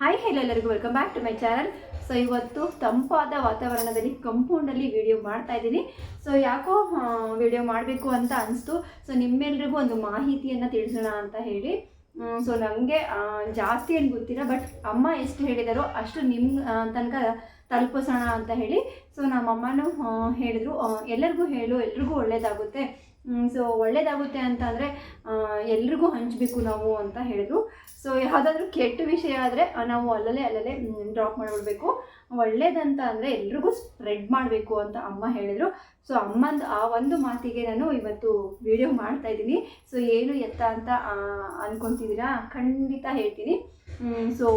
Hi ಹೇಳಿ ಎಲ್ಲರಿಗೂ. Welcome back to my channel so ಇವತ್ತು ತಂಪಾದ ವಾತಾವರಣದಲ್ಲಿ ಕಂಪೌಂಡಲ್ಲಿ ವಿಡಿಯೋ ಮಾಡ್ತಾ ಇದ್ದೀನಿ. ಸೊ ಯಾಕೋ ವಿಡಿಯೋ ಮಾಡಬೇಕು ಅಂತ ಅನಿಸ್ತು. ಸೊ ನಿಮ್ಮೆಲ್ರಿಗೂ ಒಂದು ಮಾಹಿತಿಯನ್ನು ತಿಳಿಸೋಣ ಅಂತ ಹೇಳಿ. ಸೊ ನನಗೆ ಜಾಸ್ತಿ ಏನು ಗೊತ್ತಿಲ್ಲ ಬಟ್ ಅಮ್ಮ ಎಷ್ಟು ಹೇಳಿದಾರೋ ಅಷ್ಟು ನಿಮ್ಮ ತನಕ ತಲುಪಿಸೋಣ ಅಂತ ಹೇಳಿ. ಸೊ ನಮ್ಮಮ್ಮನೂ ಹೇಳಿದರು. ಎಲ್ಲರಿಗೂ ಹೇಳು, ಎಲ್ರಿಗೂ ಒಳ್ಳೇದಾಗುತ್ತೆ. ಸೊ ಒಳ್ಳೇದಾಗುತ್ತೆ ಅಂತ ಅಂದರೆ ಎಲ್ರಿಗೂ ಹಂಚಬೇಕು ನಾವು ಅಂತ ಹೇಳಿದ್ರು. ಸೊ ಯಾವುದಾದ್ರೂ ಕೆಟ್ಟ ವಿಷಯ ಆದರೆ ನಾವು ಅಲ್ಲಲ್ಲೇ ಅಲ್ಲಲ್ಲೇ ಡ್ರಾಪ್ ಮಾಡಿಬಿಡ್ಬೇಕು. ಒಳ್ಳೇದಂತ ಅಂದರೆ ಎಲ್ರಿಗೂ ಸ್ಪ್ರೆಡ್ ಮಾಡಬೇಕು ಅಂತ ಅಮ್ಮ ಹೇಳಿದರು. ಸೊ ಅಮ್ಮಂದು ಆ ಒಂದು ಮಾತಿಗೆ ನಾನು ಇವತ್ತು ವಿಡಿಯೋ ಮಾಡ್ತಾ ಇದ್ದೀನಿ. ಸೊ ಏನು ಎತ್ತ ಅಂತ ಅಂದ್ಕೊತಿದ್ದೀರಾ ಖಂಡಿತ ಹೇಳ್ತೀನಿ. ಸೊ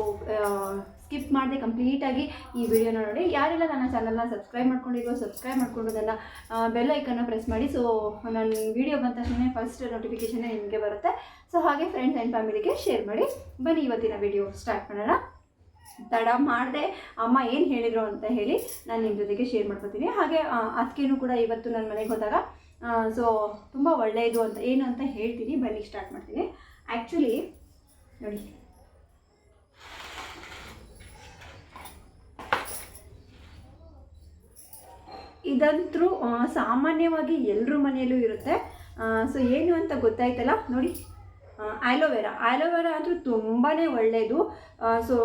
ಸ್ಕಿಪ್ ಮಾಡದೆ ಕಂಪ್ಲೀಟಾಗಿ ಈ ವಿಡಿಯೋನ ನೋಡಿ ಯಾರೆಲ್ಲ ನನ್ನ ಚಾನಲ್ನ ಸಬ್ಸ್ಕ್ರೈಬ್ ಮಾಡ್ಕೊಂಡಿರೋ ಸಬ್ಸ್ಕ್ರೈಬ್ ಮಾಡ್ಕೊಂಡು ನನ್ನ ಬೆಲ್ ಐಕನ್ನ ಪ್ರೆಸ್ ಮಾಡಿ. ಸೊ ನನ್ನ ವಿಡಿಯೋ ಬಂದ ತಕ್ಷಣ ಫಸ್ಟ್ ನೋಟಿಫಿಕೇಷನ್ ನಿಮಗೆ ಬರುತ್ತೆ. ಸೊ ಹಾಗೆ ಫ್ರೆಂಡ್ಸ್ ಆ್ಯಂಡ್ ಫ್ಯಾಮಿಲಿಗೆ ಶೇರ್ ಮಾಡಿ. ಬನ್ನಿ ಇವತ್ತಿನ ವಿಡಿಯೋ ಸ್ಟಾರ್ಟ್ ಮಾಡೋಣ. ತಡ ಮಾಡದೆ ಅಮ್ಮ ಏನು ಹೇಳಿದರು ಅಂತ ಹೇಳಿ ನಾನು ನಿಮ್ಮ ಜೊತೆಗೆ ಶೇರ್ ಮಾಡ್ಕೊತೀನಿ. ಹಾಗೆ ಅದಕ್ಕೇನು ಕೂಡ ಇವತ್ತು ನನ್ನ ಮನೆಗೆ ಹೋದಾಗ ಸೊ ತುಂಬ ಒಳ್ಳೆಯದು ಅಂತ, ಏನು ಅಂತ ಹೇಳ್ತೀನಿ. ಬನ್ನಿ ಸ್ಟಾರ್ಟ್ ಮಾಡ್ತೀನಿ. ಆ್ಯಕ್ಚುಲಿ ನೋಡಿ. ಇದಂತರೂ ಸಾಮಾನ್ಯವಾಗಿ ಎಲ್ಲರ ಮನೆಯಲ್ಲೂ ಇರುತ್ತೆ. ಸೊ ಏನು ಅಂತ ಗೊತ್ತಾಯ್ತಲ್ಲ? ನೋಡಿ. ಆ್ಯಲೋವೆರಾ ಆ್ಯಲೋವೆರಾ ಅಂತೂ ತುಂಬಾ ಒಳ್ಳೆಯದು ಸೊ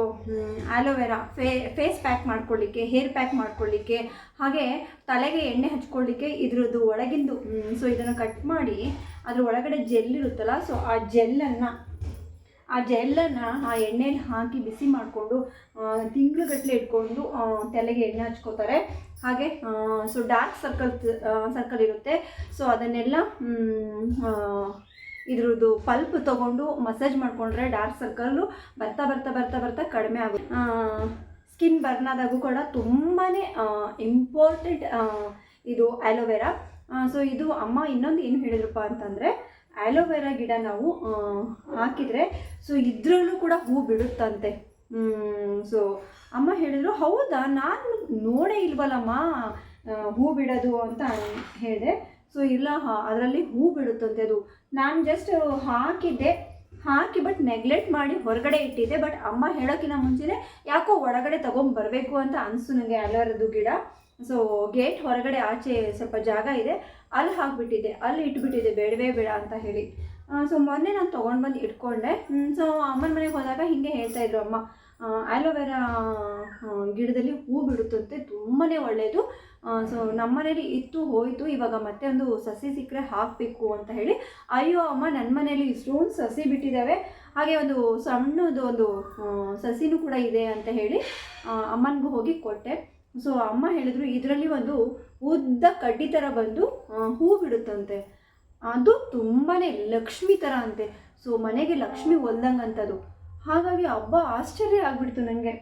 ಆ್ಯಲೋವೆರಾ ಫೇ, ಫೇಸ್ ಪ್ಯಾಕ್ ಮಾಡ್ಕೊಳ್ಳಿಕ್ಕೆ, ಹೇರ್ ಪ್ಯಾಕ್ ಮಾಡ್ಕೊಳ್ಳಿಕ್ಕೆ, ಹಾಗೆ ತಲೆಗೆ ಎಣ್ಣೆ ಹಚ್ಕೊಳ್ಳಿಕ್ಕೆ ಇದ್ರದ್ದು ಒಳಗಿಂದು ಸೊ ಇದನ್ನು ಕಟ್ ಮಾಡಿ ಅದ್ರ ಒಳಗಡೆ ಜೆಲ್ ಇರುತ್ತಲ್ಲ, ಸೊ ಆ ಜೆಲ್ಲನ್ನು ಆ ಜೆಲ್ಲನ್ನು ಆ ಎಣ್ಣೆಯಲ್ಲಿ ಹಾಕಿ ಬಿಸಿ ಮಾಡಿಕೊಂಡು ತಿಂಗಳುಗಟ್ಟಲೆ ಇಟ್ಕೊಂಡು ತಲೆಗೆ ಎಣ್ಣೆ ಹಚ್ಕೋತಾರೆ. ಹಾಗೆ ಸೊ ಡಾರ್ಕ್ ಸರ್ಕಲ್ ಸರ್ಕಲ್ ಇರುತ್ತೆ. ಸೊ ಅದನ್ನೆಲ್ಲ ಇದ್ರದ್ದು ಪಲ್ಪ್ ತೊಗೊಂಡು ಮಸಾಜ್ ಮಾಡಿಕೊಂಡ್ರೆ ಡಾರ್ಕ್ ಸರ್ಕಲ್ಲು ಬರ್ತಾ ಬರ್ತಾ ಬರ್ತಾ ಬರ್ತಾ ಕಡಿಮೆ ಆಗುತ್ತೆ. ಸ್ಕಿನ್ ಬರ್ನ್ ಆದಾಗೂ ಕೂಡ ತುಂಬಾ ಇಂಪಾರ್ಟೆಂಟ್ ಇದು ಆ್ಯಲೋವೆರಾ ಸೊ ಇದು ಅಮ್ಮ ಇನ್ನೊಂದು ಏನು ಹೇಳಿದ್ರಪ್ಪ ಅಂತಂದರೆ ಆ್ಯಲೋವೆರಾ ಗಿಡ ನಾವು ಹಾಕಿದರೆ ಸೊ ಇದರಲ್ಲೂ ಕೂಡ ಹೂ ಬಿಡುತ್ತಂತೆ. ಸೊ ಅಮ್ಮ ಹೇಳಿದ್ರು, ಹೌದಾ, ನಾನು ನೋಡೇ ಇಲ್ವಲ್ಲಮ್ಮ ಹೂ ಬಿಡೋದು ಅಂತ ಹೇಳಿದೆ. ಸೊ ಇಲ್ಲ ಅದರಲ್ಲಿ ಹೂ ಬಿಡುತ್ತಂತೆ ಅದು. ನಾನು ಜಸ್ಟ್ ಹಾಕಿದ್ದೆ, ಹಾಕಿ ಬಟ್ ನೆಗ್ಲೆಕ್ಟ್ ಮಾಡಿ ಹೊರಗಡೆ ಇಟ್ಟಿದ್ದೆ ಬಟ್ ಅಮ್ಮ ಹೇಳೋಕ್ಕಿಂತ ಮುಂಚೆನೇ ಯಾಕೋ ಒಳಗಡೆ ತಗೊಂಬರ್ಬೇಕು ಅಂತ ಅನಿಸ್ತು ನನಗೆ ಅಲ್ಲರದು ಗಿಡ. ಸೊ ಗೇಟ್ ಹೊರಗಡೆ ಆಚೆ ಸ್ವಲ್ಪ ಜಾಗ ಇದೆ, ಅಲ್ಲಿ ಹಾಕಿಬಿಟ್ಟಿದ್ದೆ, ಅಲ್ಲಿ ಇಟ್ಬಿಟ್ಟಿದ್ದೆ, ಬೇಡವೇ ಬೇಡ ಅಂತ ಹೇಳಿ. ಸೊ ಮೊನ್ನೆ ನಾನು ತೊಗೊಂಡು ಬಂದು ಇಟ್ಕೊಂಡೆ. ಸೊ ಅಮ್ಮನ ಮನೆಗೆ ಹೋದಾಗ ಹೀಗೆ ಹೇಳ್ತಾ ಇದ್ರು ಅಮ್ಮ ಆ್ಯಲೋವೆರಾ ಗಿಡದಲ್ಲಿ ಹೂ ಬಿಡುತ್ತಂತೆ ತುಂಬಾ ಒಳ್ಳೆಯದು ಸೊ ನಮ್ಮನೇಲಿ ಇತ್ತು, ಹೋಯಿತು, ಇವಾಗ ಮತ್ತೆ ಒಂದು ಸಸಿ ಸಿಕ್ಕರೆ ಹಾಕಬೇಕು ಅಂತ ಹೇಳಿ, ಅಯ್ಯೋ ಅಮ್ಮ ನನ್ನ ಮನೇಲಿ ಇಷ್ಟೊಂದು ಸಸಿ ಬಿಟ್ಟಿದ್ದಾವೆ ಹಾಗೆ ಒಂದು ಸಣ್ಣದು ಒಂದು ಸಸಿನೂ ಕೂಡ ಇದೆ ಅಂತ ಹೇಳಿ ಅಮ್ಮನಿಗೂ ಹೋಗಿ ಕೊಟ್ಟೆ. ಸೊ ಅಮ್ಮ ಹೇಳಿದ್ರು, ಇದರಲ್ಲಿ ಒಂದು ಉದ್ದ ಕಡ್ಡಿ ಥರ ಬಂದು ಹೂ ಬಿಡುತ್ತಂತೆ. ಅದು ತುಂಬಾ ಲಕ್ಷ್ಮಿ ಥರ ಅಂತೆ. ಸೊ ಮನೆಗೆ ಲಕ್ಷ್ಮಿ ಒಲ್ದಂಗಂಥದ್ದು ಹಾಗಾಗಿ ಹಬ್ಬ ಆಶ್ಚರ್ಯ ಆಗಿಬಿಡ್ತು ನನಗೆ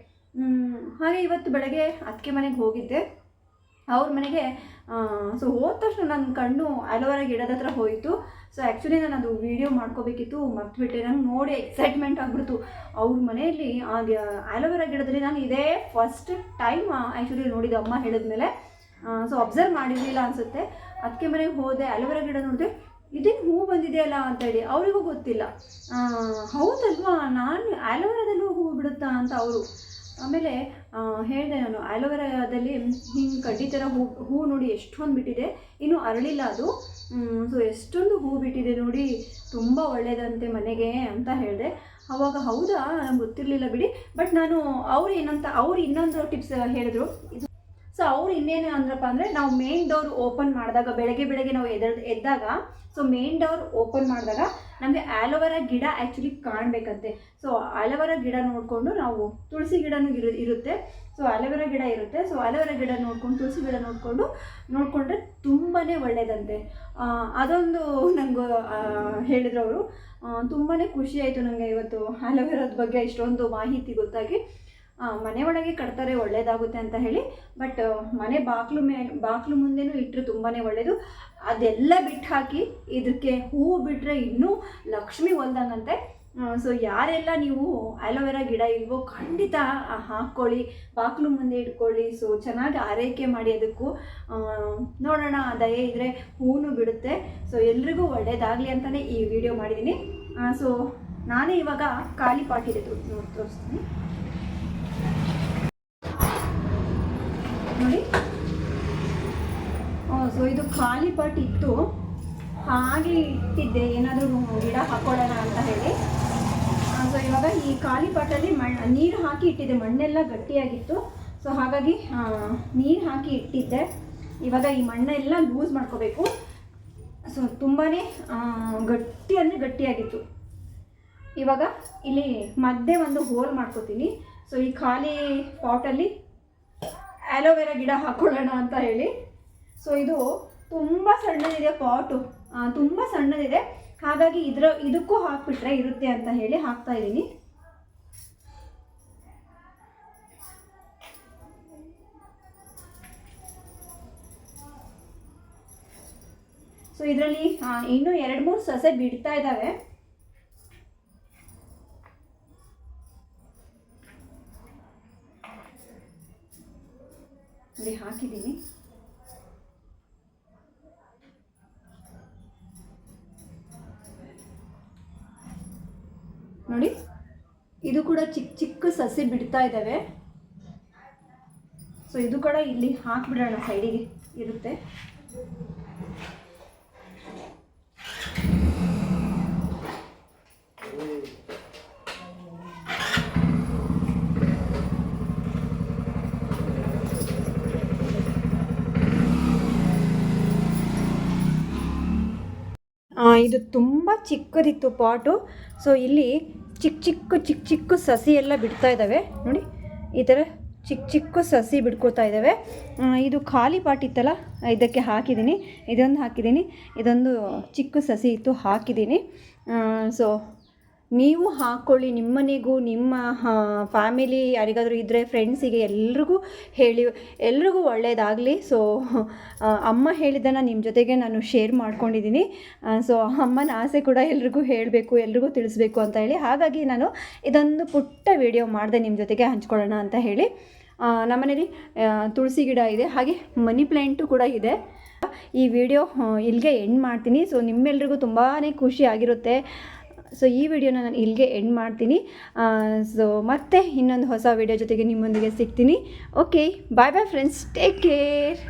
ಹಾಗೆ ಇವತ್ತು ಬೆಳಗ್ಗೆ ಅತ್ತಿಗೆ ಮನೆಗೆ ಹೋಗಿದ್ದೆ. ಅವ್ರ ಮನೆಗೆ ಸೊ ಹೋದ ತಕ್ಷಣ ನನ್ನ ಕಣ್ಣು ಅಲೋವೆರಾ ಗಿಡದ ಹತ್ರ ಹೋಯಿತು. ಸೊ ಆ್ಯಕ್ಚುಲಿ ನಾನು ಅದು ವೀಡಿಯೋ ಮಾಡ್ಕೋಬೇಕಿತ್ತು ಮರ್ತುಬಿಟ್ಟೆ ನಂಗೆ ನೋಡಿ ಎಕ್ಸೈಟ್ಮೆಂಟ್ ಆಗಿಬಿಡ್ತು. ಅವ್ರ ಮನೆಯಲ್ಲಿ ಆ ಅಲೋವೆರಾ ಗಿಡದಲ್ಲಿ ನಾನು ಇದೇ ಫಸ್ಟ್ ಟೈಮ್ ಆ್ಯಕ್ಚುಲಿ ನೋಡಿದ ಅಮ್ಮ ಹೇಳಿದ್ಮೇಲೆ. ಸೊ ಅಬ್ಸರ್ವ್ ಮಾಡಿರಲಿಲ್ಲ ಅನಿಸುತ್ತೆ. ಅದಕ್ಕೆ ಮನೆಗೆ ಹೋದೆ, ಅಲೋವೆರಾ ಗಿಡ ನೋಡಿದೆ, ಇದೇನು ಹೂ ಬಂದಿದೆಯಲ್ಲ ಅಂತ ಹೇಳಿ, ಅವರಿಗೂ ಗೊತ್ತಿಲ್ಲ. ಹೌದಲ್ವಾ, ನಾನು ಆಲೋವೆರಾದಲ್ಲೂ ಹೂ ಬಿಡುತ್ತಾ ಅಂತ ಅವರು. ಆಮೇಲೆ ಹೇಳಿದೆ ನಾನು ಆಲೋವೆರಾದಲ್ಲಿ ಹಿಂಗೆ ಕಡ್ಡಿ ಥರ ಹೂ ಹೂ ನೋಡಿ ಎಷ್ಟೊಂದು ಬಿಟ್ಟಿದೆ. ಇನ್ನೂ ಅರಳಿಲ್ಲ ಅದು. ಸೊ ಎಷ್ಟೊಂದು ಹೂ ಬಿಟ್ಟಿದೆ ನೋಡಿ, ತುಂಬ ಒಳ್ಳೆಯದಂತೆ ಮನೆಗೆ ಅಂತ ಹೇಳಿದೆ. ಅವಾಗ ಹೌದಾ, ನಂಗೆ ಗೊತ್ತಿರಲಿಲ್ಲ ಬಿಡಿ. ಬಟ್ ನಾನು ಅವ್ರು ಏನಂತ, ಅವ್ರು ಇನ್ನೊಂದು ಟಿಪ್ಸ್ ಹೇಳಿದ್ರು. ಇದು ಸೊ ಅವ್ರು ಇನ್ನೇನು ಅಂದ್ರಪ್ಪ ಅಂದರೆ ನಾವು ಮೇನ್ ಡೋರ್ ಓಪನ್ ಮಾಡಿದಾಗ, ಬೆಳಗ್ಗೆ ಬೆಳಗ್ಗೆ ನಾವು ಎದ ಎದ್ದಾಗ ಸೊ ಮೇನ್ ಡೋರ್ ಓಪನ್ ಮಾಡಿದಾಗ ನಮಗೆ ಆಲೋವೆರಾ ಗಿಡ ಆ್ಯಕ್ಚುಲಿ ಕಾಣಬೇಕಂತೆ. ಸೊ ಆಲೋವೆರಾ ಗಿಡ ನೋಡಿಕೊಂಡು ನಾವು ತುಳಸಿ ಗಿಡನೂ ಇರು, ಇರುತ್ತೆ. ಸೊ ಆಲೋವೆರಾ ಗಿಡ ಇರುತ್ತೆ. ಸೊ ಆಲೋವೆರಾ ಗಿಡ ನೋಡ್ಕೊಂಡು, ತುಳಸಿ ಗಿಡ ನೋಡಿಕೊಂಡು, ನೋಡಿಕೊಂಡ್ರೆ ತುಂಬಾ ಒಳ್ಳೆಯದಂತೆ ಅದೊಂದು ನಂಗೆ ಹೇಳಿದ್ರು ಅವರು. ತುಂಬಾ ಖುಷಿ ಆಯಿತು ನನಗೆ ಇವತ್ತು ಆಲೋವೆರಾದ ಬಗ್ಗೆ ಇಷ್ಟೊಂದು ಮಾಹಿತಿ ಗೊತ್ತಾಗಿ. ಮನೆ ಒಳಗೆ ಕಟ್ತಾರೆ, ಒಳ್ಳೇದಾಗುತ್ತೆ ಅಂತ ಹೇಳಿ. ಬಟ್ ಮನೆ ಬಾಕ್ಲು ಮೇ ಬಾಗಿಲು ಮುಂದೆನೂ ಇಟ್ಟರೆ ತುಂಬಾ ಒಳ್ಳೆಯದು ಅದೆಲ್ಲ ಬಿಟ್ಟು ಹಾಕಿ ಇದಕ್ಕೆ ಹೂವು ಬಿಟ್ಟರೆ ಇನ್ನೂ ಲಕ್ಷ್ಮಿ ಹೊಲ್ದಂಗಂತೆ. ಸೊ ಯಾರೆಲ್ಲ ನೀವು ಆಲೋವೆರಾ ಗಿಡ ಇಲ್ವೋ ಖಂಡಿತ ಹಾಕ್ಕೊಳ್ಳಿ. ಬಾಗಿಲು ಮುಂದೆ ಇಟ್ಕೊಳ್ಳಿ. ಸೊ ಚೆನ್ನಾಗಿ ಆರೈಕೆ ಮಾಡಿ ಅದಕ್ಕೂ ನೋಡೋಣ. ದಯೆ ಇದ್ದರೆ ಹೂನು ಬಿಡುತ್ತೆ. ಸೊ ಎಲ್ರಿಗೂ ಒಳ್ಳೇದಾಗಲಿ ಅಂತಲೇ ಈ ವಿಡಿಯೋ ಮಾಡಿದ್ದೀನಿ. ಸೊ ನಾನೇ ಇವಾಗ ಖಾಲಿ ಪಾಟ್ ಇದೆ ನೋಡಿ. ಸೊ ಇದು ಖಾಲಿ ಪಟ್ ಇತ್ತು. ಹಾಗೆ ಇಟ್ಟಿದ್ದೆ. ಏನಾದರೂ ಗಿಡ ಹಾಕೊಳ್ಳೋಣ ಅಂತ ಹೇಳಿ. ಸೊ ಇವಾಗ ಈ ಖಾಲಿ ಪಾಟಲ್ಲಿ ಮಣ್ಣು ನೀರು ಹಾಕಿ ಇಟ್ಟಿದ್ದೆ. ಮಣ್ಣೆಲ್ಲ ಗಟ್ಟಿಯಾಗಿತ್ತು. ಸೊ ಹಾಗಾಗಿ ನೀರು ಹಾಕಿ ಇಟ್ಟಿದ್ದೆ. ಇವಾಗ ಈ ಮಣ್ಣೆಲ್ಲ ಲೂಸ್ ಮಾಡ್ಕೋಬೇಕು. ಸೊ ತುಂಬಾ ಗಟ್ಟಿ ಅಂದರೆ ಗಟ್ಟಿಯಾಗಿತ್ತು. ಇವಾಗ ಇಲ್ಲಿ ಮಧ್ಯೆ ಒಂದು ಹೋಲ್ ಮಾಡ್ಕೋತೀನಿ. ಸೊ ಈ ಖಾಲಿ ಪಾಟಲ್ಲಿ ಆ್ಯಲೋವೆರಾ ಗಿಡ ಹಾಕ್ಕೊಳ್ಳೋಣ ಅಂತ ಹೇಳಿ. ಸೊ ಇದು ತುಂಬ ಸಣ್ಣದಿದೆ ಪಾಟು ತುಂಬ ಸಣ್ಣದಿದೆ. ಹಾಗಾಗಿ ಇದರ, ಇದಕ್ಕೂ ಹಾಕ್ಬಿಟ್ರೆ ಇರುತ್ತೆ ಅಂತ ಹೇಳಿ ಹಾಕ್ತಾ ಇದ್ದೀನಿ. ಸೊ ಇದರಲ್ಲಿ ಇನ್ನೂ ಎರಡು ಮೂರು ಸಸೆ ಬಿಡ್ತಾ ಇದ್ದಾವೆ. ನೋಡಿ ಹಾಕಿದ್ದೀನಿ. ನೋಡಿ, ಇದು ಕೂಡ ಚಿಕ್ಕ ಚಿಕ್ಕ ಸಸಿ ಬಿಡ್ತಾ ಇದ್ದಾವೆ ಸೊ ಇದು ಕೂಡ ಇಲ್ಲಿ ಹಾಕಿಬಿಡೋಣ ಸೈಡಿಗೆ ಇರುತ್ತೆ. ಇದು ತುಂಬ ಚಿಕ್ಕದಿತ್ತು ಪಾಟು. ಸೊ ಇಲ್ಲಿ ಚಿಕ್ಕ ಚಿಕ್ಕ ಚಿಕ್ಕ ಚಿಕ್ಕ ಸಸಿ ಎಲ್ಲ ಬಿಡ್ತಾ ಇದ್ದಾವೆ ನೋಡಿ, ಈ ಥರ ಚಿಕ್ಕ ಚಿಕ್ಕ ಸಸಿ ಬಿಡ್ಕೋತಾ ಇದ್ದಾವೆ ಇದು ಖಾಲಿ ಪಾಟ್ ಇತ್ತಲ್ಲ ಇದಕ್ಕೆ ಹಾಕಿದ್ದೀನಿ. ಇದೊಂದು ಹಾಕಿದ್ದೀನಿ. ಇದೊಂದು ಚಿಕ್ಕ ಸಸಿ ಇತ್ತು, ಹಾಕಿದ್ದೀನಿ. ಸೊ ನೀವು ಹಾಕ್ಕೊಳ್ಳಿ ನಿಮ್ಮನೆಗೂ, ನಿಮ್ಮ ಫ್ಯಾಮಿಲಿ ಯಾರಿಗಾದರೂ ಇದ್ದರೆ ಫ್ರೆಂಡ್ಸಿಗೆ ಎಲ್ರಿಗೂ ಹೇಳಿ, ಎಲ್ರಿಗೂ ಒಳ್ಳೆಯದಾಗಲಿ ಸೊ ಅಮ್ಮ ಹೇಳಿದ್ದನ್ನು ನಿಮ್ಮ ಜೊತೆಗೆ ನಾನು ಶೇರ್ ಮಾಡ್ಕೊಂಡಿದ್ದೀನಿ ಸೊ ಅಮ್ಮನ ಆಸೆ ಕೂಡ ಎಲ್ರಿಗೂ ಹೇಳಬೇಕು, ಎಲ್ರಿಗೂ ತಿಳಿಸ್ಬೇಕು ಅಂತ ಹೇಳಿ. ಹಾಗಾಗಿ ನಾನು ಇದೊಂದು ಪುಟ್ಟ ವಿಡಿಯೋ ಮಾಡಿದೆ ನಿಮ್ಮ ಜೊತೆಗೆ ಹಂಚ್ಕೊಳ್ಳೋಣ ಅಂತ ಹೇಳಿ. ನಮ್ಮ ನಮ್ಮನೇಲಿ ತುಳಸಿ ಗಿಡ ಇದೆ, ಹಾಗೆ ಮನಿ ಪ್ಲ್ಯಾಂಟು ಕೂಡ ಇದೆ. ಈ ವಿಡಿಯೋ ಇಲ್ಲಿಗೆ ಎಂಡ್ ಮಾಡ್ತೀನಿ. ಸೊ ನಿಮ್ಮೆಲ್ರಿಗೂ ತುಂಬಾ ಖುಷಿ ಆಗಿರುತ್ತೆ. ಸೊ ಈ ವಿಡಿಯೋನ ನಾನು ಇಲ್ಲಿಗೆ ಎಂಡ್ ಮಾಡ್ತೀನಿ. ಸೊ ಮತ್ತೆ ಇನ್ನೊಂದು ಹೊಸ ವಿಡಿಯೋ ಜೊತೆಗೆ ನಿಮ್ಮೊಂದಿಗೆ ಸಿಗ್ತೀನಿ. Okay bye bye friends take care